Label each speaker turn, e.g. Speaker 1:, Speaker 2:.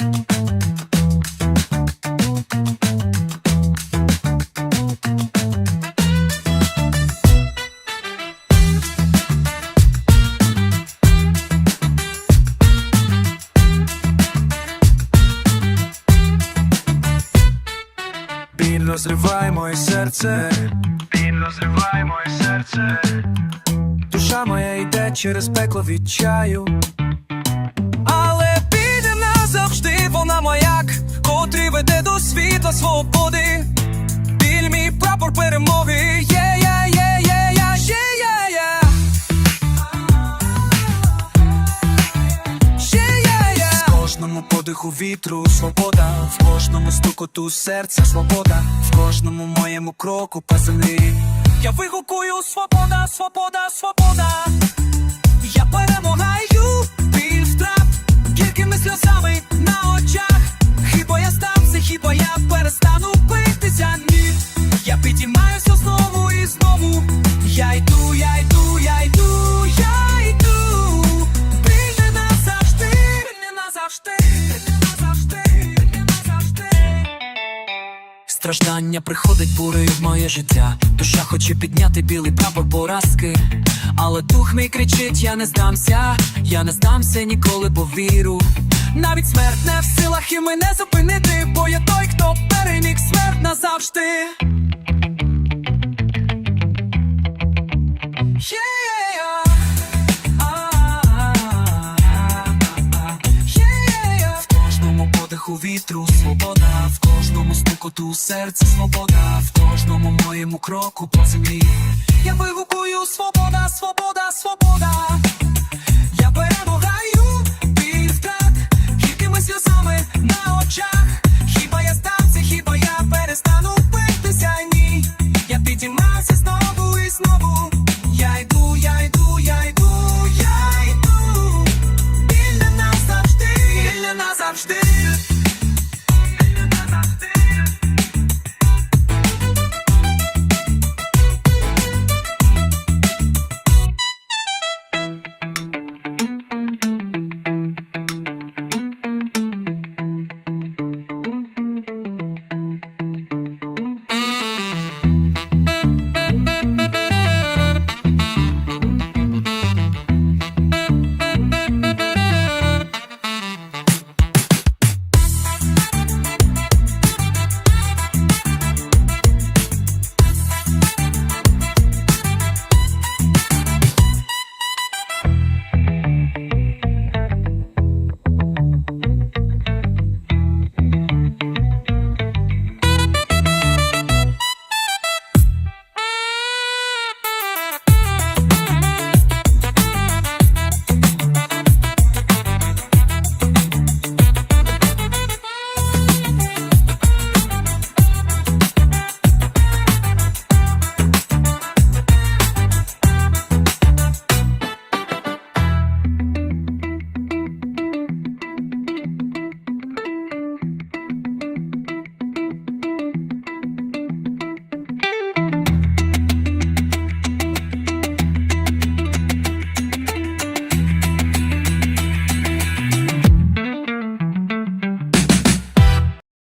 Speaker 1: Біль розриває моє серце, біль розриває моє серце. Душа моя йде через пекло відчаю. Але котрий веде до світла свободи. Біль мій прапор перемоги. Є, є, є, є, є, є, є, є. Ще є, є. В кожному подиху вітру свобода, в кожному стукоту серця свобода, в кожному моєму кроку землі. Я вигукую свобода, свобода, свобода. Перестану битися? Ні, я підіймаюся знову і знову. Я йду, я йду, я йду, я йду. Біль не назавжди, не назавжди, не назавжди, не назавжди. Страждання приходить бурею в моє життя. Душа хоче підняти білий прапор поразки. Але дух мій кричить: я не здамся, я не здамся ніколи, бо віру. Навіть смерть не в силах і мене зупинити, бо я той, хто переміг смерть назавжди. Подиху вітру свобода, в кожному стукоту серця свобода, в кожному моєму кроку по землі. Я свобода. I'm still